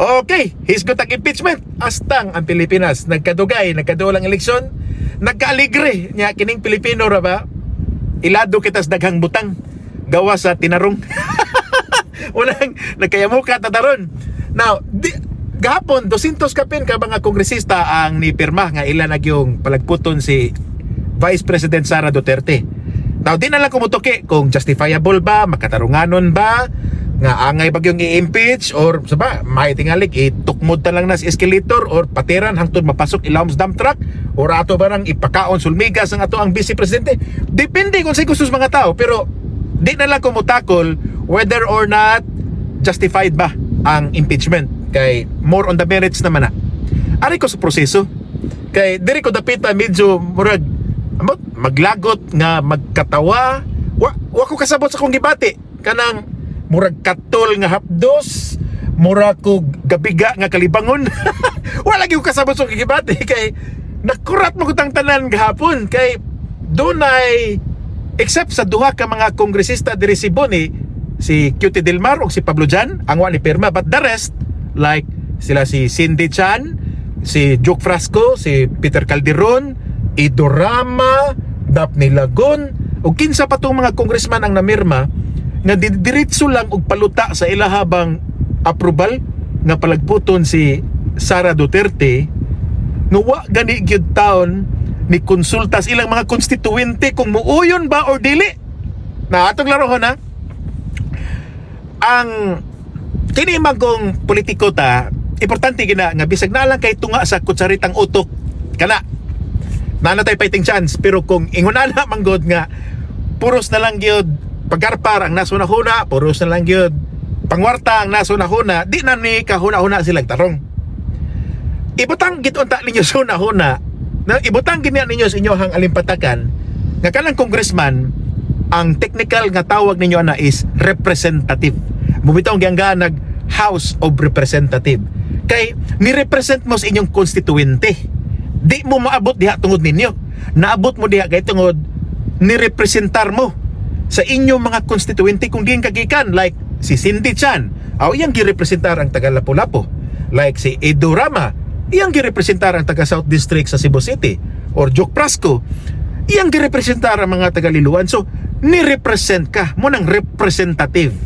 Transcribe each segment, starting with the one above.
Okay, hisgot ang impeachment. Astang ang Pilipinas. Nagkadugay, nagkadulang eleksyon. Nagkaaligre niya kining Pilipino ra ba? Ilado kita sa daghang butang. Gawa sa tinarong. Walang nagkayamuka tataron. Now, di, gahapon 200 kapin ka mga kongresista ang nipirma nga ilan nag yung palagputon si Vice President Sara Duterte. Now, di na lang kumutuki kung justifiable ba, makatarunganon ba, nga angay bagyong i-impeach or sa ba, may tingali itukmod ta lang na sa escalator or patiran hangtod mapasok ilawom sa dump truck or ato barang ipakaon sulmigas ang ato ang vice presidente. Depende kung sa gusto sa mga tao pero di na lang kumutakol whether or not justified ba ang impeachment kay more on the merits naman na. Ari ko sa proseso kay diri ko dapita medyo murag maglagot nga magkatawa wa, wa ko kasabot sa kong gibati kanang murag katol nga hapdos murag ko gabiga nga kalibangon. Wala gyud kasabot sa kong gibati kay nakurat mo kutang tanan gahapon kay dunay except sa duha ka mga kongresista diri si Boni si Cutie Delmar o si Pablo Jan ang wa ni pirma. But the rest like sila si Cindy Chan si Joke Frasco si Peter Calderon Idorama Daphne Lagon ug kinsa pa tong mga congressman ang namirma nga didiretso lang og paluta sa ila habang approval nga palagputon si Sara Duterte nga wa gani gyud taon ni konsultas ilang mga konstituente kung muuyon ba or dili. Na atong larohon ha? Ang kini man kong politiko ta importante gina nga bisag na lang kay tunga sa kutsaritang utok kana. Na tay fighting chance pero kung ingon na manggod nga puros na lang gyud pagkarpar ang naso na huna puros na lang gyud pangwarta ang naso na huna di na ni kahuna-huna silang tarong. Ibutang gid unta ninyo sa huna na ibutang gid ninyo sa inyo hang alimpatakan nga kanang congressman ang technical nga tawag ninyo na is representative. Bumitaw ang nga nag House of Representative. Kay ni-represent mo sa inyong constituente. Di mo maabot diha tungod ninyo. Naabot mo diha kay tungod ni-representar mo sa inyong mga constituente kung diin kagikan like si Cindy Chan. Aw iyang girepresentar ang taga Lapu-Lapu like si Edo Rama iyang girepresentar ang taga South District sa Cebu City. Or Joke Prasco iyang girepresentar ang mga taga Liluan so ni-represent ka mo ng representative.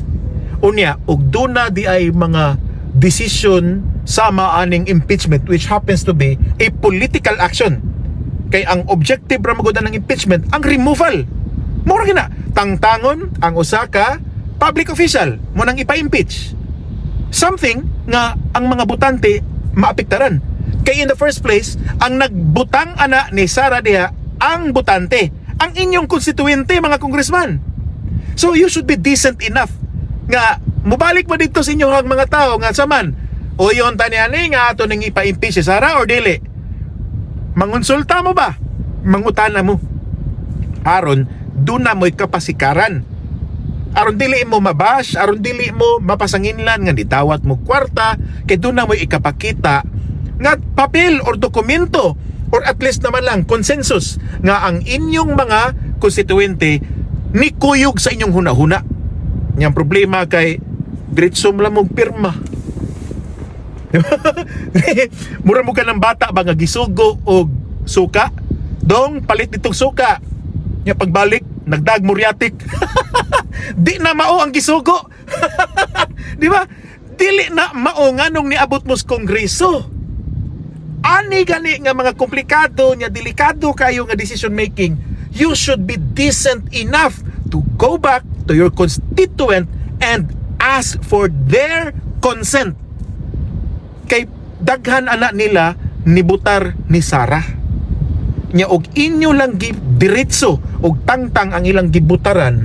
Unya ug duna di ay mga decision sama aning impeachment which happens to be a political action. Kay ang objective ra magud ng impeachment ang removal mo ra gina tangtangon ang usa ka public official. Mo nang ipa-impeach. Something nga ang mga butante maapektaran. Kay in the first place ang nagbutang ana ni Sara diha ang butante. Ang inyong konstituente mga congressman so you should be decent enough. Nga mubalik ba dito sa inyo ang mga tao nga saman o yon tani ani nga ato ning ipa-impeach si Sara or dili. Mangonsulta mo ba? Mangutana mo. Aron doon na mo'y kapasikaran aron dili mo mabash aron dili mo mapasanginlan nga ditawat mo kwarta kay doon na mo'y ikapakita nga papel or dokumento or at least naman lang consensus nga ang inyong mga konstituente ni kuyog sa inyong hunahuna Yang problema kay diretso mo lang mong pirma. Mura mo ka ng bata ba nga gisugo o suka? Dong, palit nitong suka. Nya pagbalik, nagdag muriatik. Di na mao ang gisugo. Di ba? Dili na mao nga nung niabot mo sa kongreso. Ani gani nga mga komplikado nya delikado kayo nga decision making. You should be decent enough to go back to your constituent and ask for their consent. Kay daghan anak nila nibutar ni Sarah. Nya og inyo lang gi diretso og tangtang ang ilang gibutaran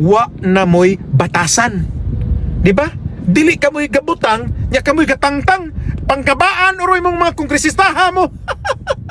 wa na moy batasan. Di ba? Dili ka mo'y gabutang, nya ka mo'y gatangtang, pangkabaan uroy mong mga kongresista mo.